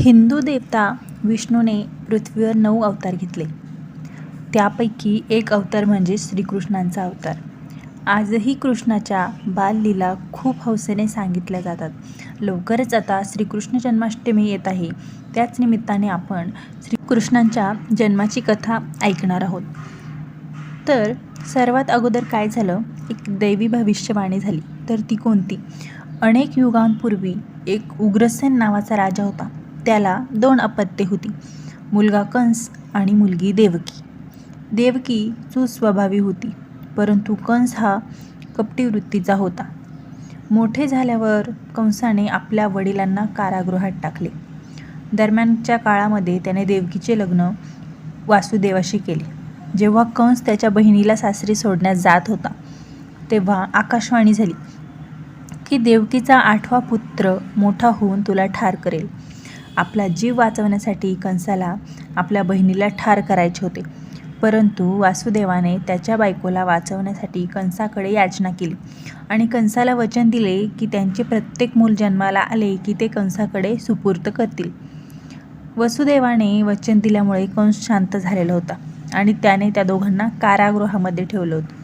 हिंदू देवता विष्णूने पृथ्वीवर नऊ अवतार घेतले. त्यापैकी एक अवतार म्हणजे श्रीकृष्णांचा अवतार. आजही कृष्णाच्या बाललीला खूप हौसेने सांगितल्या जातात. लवकरच आता श्रीकृष्ण जन्माष्टमी येत आहे. त्याच निमित्ताने आपण श्रीकृष्णांच्या जन्माची कथा ऐकणार आहोत. तर सर्वात अगोदर काय झालं? एक दैवी भविष्यवाणी झाली. तर ती कोणती? अनेक युगांपूर्वी एक उग्रसेन नावाचा राजा होता. त्याला दोन अपत्ये होती. मुलगा कंस आणि मुलगी देवकी. देवकी सुस्वभावी होती परंतु कंस हा कपटी वृत्तीचा होता. मोठे झाल्यावर कंसाने आपल्या वडिलांना कारागृहात टाकले. दरम्यानच्या काळामध्ये त्याने देवकीचे लग्न वासुदेवाशी केले. जेव्हा कंस त्याच्या बहिणीला सासरी सोडण्यास जात होता तेव्हा आकाशवाणी झाली की देवकीचा आठवा पुत्र मोठा होऊन तुला ठार करेल. आपला जीव वाचवण्यासाठी कंसाला आपल्या बहिणीला ठार करायचे होते. परंतु वासुदेवाने त्याच्या बायकोला वाचवण्यासाठी कंसाकडे याचना केली आणि कंसाला वचन दिले की त्यांचे प्रत्येक मूल जन्माला आले की ते कंसाकडे सुपूर्त करतील. वसुदेवाने वचन दिल्यामुळे कंस शांत झालेला होता आणि त्याने त्या दोघांना कारागृहामध्ये ठेवलं होतं.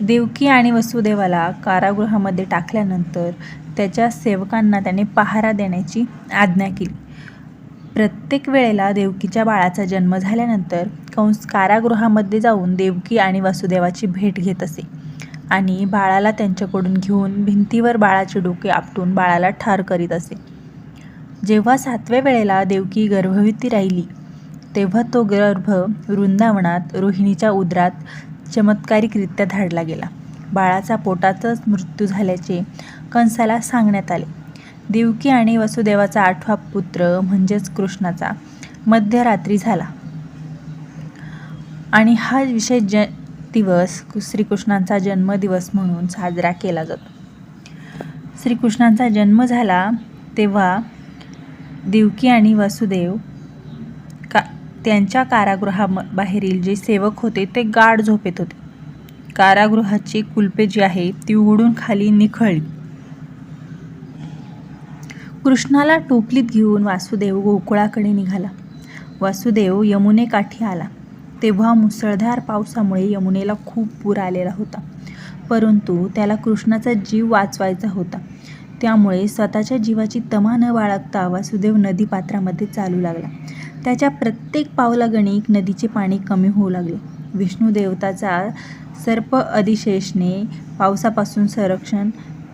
देवकी आणि वसुदेवाला कारागृहामध्ये टाकल्यानंतर त्याच्या सेवकांना त्याने पहारा देण्याची आज्ञा केली. प्रत्येक वेळेला देवकीच्या बाळाचा जन्म झाल्यानंतर कंस कारागृहामध्ये जाऊन देवकी आणि वासुदेवाची भेट घेत असे आणि बाळाला त्यांच्याकडून घेऊन भिंतीवर बाळाचे डोके आपटून बाळाला ठार करीत असे. जेव्हा सातव्या वेळेला देवकी गर्भवती राहिली तेव्हा तो गर्भ वृंदावनात रोहिणीच्या उदरात चमत्कारिकरित्या धाडला गेला. बाळाचा पोटाचाच मृत्यू झाल्याचे कंसाला सांगण्यात आले. देवकी आणि वसुदेवाचा आठवा पुत्र म्हणजेच कृष्णाचा मध्यरात्री झाला. आणि हा विशेष ज दिवस श्रीकृष्णांचा जन्मदिवस म्हणून साजरा केला जातो. श्रीकृष्णांचा जन्म झाला तेव्हा देवकी आणि वसुदेव का त्यांच्या कारागृहाबाहेरील जे सेवक होते ते गाढ झोपेत होते. कारागृहाची कुलपे जी आहे ती उघडून खाली निखळली. कृष्णाला टोपलीत घेऊन वासुदेव गोकुळाकडे निघाला. वासुदेव यमुनेकाठी आला. तेव्हा मुसळधार पावसामुळे यमुनेला खूप पूर आलेला होता. परंतु त्याला कृष्णाचा जीव वाचवायचा होता. त्यामुळे स्वतःच्या जीवाची तमा न बाळगता वासुदेव नदीपात्रामध्ये चालू लागला. त्याच्या प्रत्येक पावलागणिक नदीचे पाणी कमी होऊ लागले. विष्णू देवताचा सर्प अधिशेषने पावसापासून संरक्षण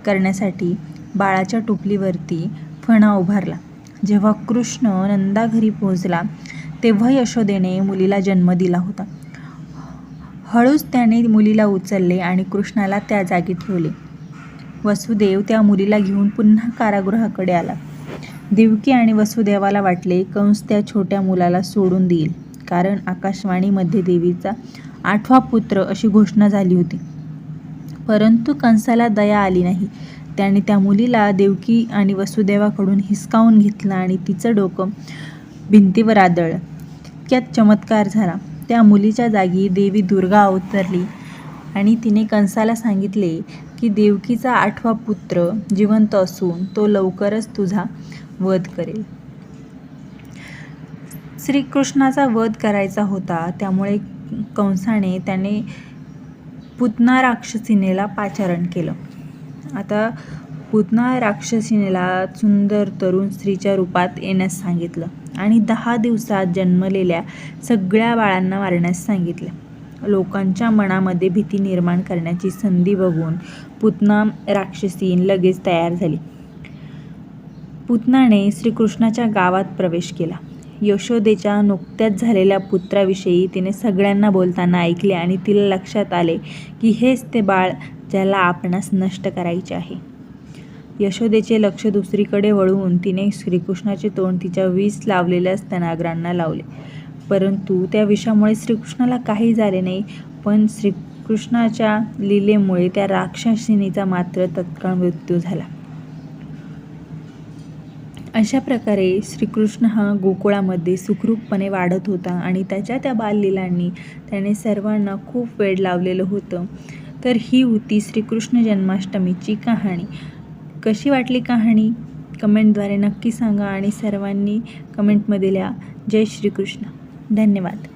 करण्यासाठी बाळाच्या टोपलीवरती फणा उभारला. जेव्हा कृष्ण नंदा घरी पोहोचला तेव्हा यशोदेने मुलीला जन्म दिला होता. हळूच त्याने मुलीला उचलले आणि कृष्णाला त्या जागी ठेवले. वसुदेव त्या मुलीला घेऊन पुन्हा कारागृहाकडे आला. देवकी आणि वसुदेवाला वाटले कंस त्या छोट्या मुलाला सोडून देईल कारण आकाशवाणीमध्ये देवीचा आठवा पुत्र अशी घोषणा झाली होती. परंतु कंसाला दया आली नाही. त्याने त्या मुलीला देवकी आणि वसुदेवाकडून हिसकावून घेतलं आणि तिचं डोकं भिंतीवर आदळलं. तितक्यात चमत्कार झाला. त्या मुलीच्या जागी देवी दुर्गा अवतरली आणि तिने कंसाला सांगितले की देवकीचा आठवा पुत्र जिवंत असून तो लवकरच तुझा वध करेल. श्रीकृष्णाचा वध करायचा होता. त्यामुळे कंसाने त्याने पुतना राक्षसीनेला पाचारण केलं. आता पुतना राक्षसीनेला सुंदर तरुण स्त्रीच्या रूपात येण्यास सांगितलं आणि दहा दिवसात जन्मलेल्या सगळ्या बाळांना मारण्यास सांगितलं. लोकांच्या मनामध्ये भीती निर्माण करण्याची संधी बघून पुतना राक्षसीन लगेच तयार झाली. पुतनाने श्रीकृष्णाच्या गावात प्रवेश केला. यशोदेच्या नुकत्याच झालेल्या पुत्राविषयी तिने सगळ्यांना बोलताना ऐकले आणि तिला लक्षात आले की हेच ते बाळ ज्याला आपणास नष्ट करायचे आहे. यशोदेचे लक्ष दुसरीकडे वळवून तिने श्रीकृष्णाचे तोंड तिच्या वीज लावलेल्या स्तनाग्रांना लावले. परंतु त्या विषामुळे श्रीकृष्णाला काही झाले नाही पण श्रीकृष्णाच्या लीलेमुळे त्या राक्षसिनीचा मात्र तत्काळ मृत्यू झाला. अशा प्रकारे श्रीकृष्ण हा गोकुळामध्ये सुखरूपपणे वाढत होता आणि त्याच्या त्या बाललीलांनी त्याने सर्वांना खूप वेळ लावलेलं होतं. तर ही होती श्रीकृष्ण जन्माष्टमीची कहाणी. कशी वाटली कहाणी? कमेंटद्वारे नक्की सांगा आणि सर्वांनी कमेंटमध्ये लिहा. जय श्रीकृष्ण. धन्यवाद.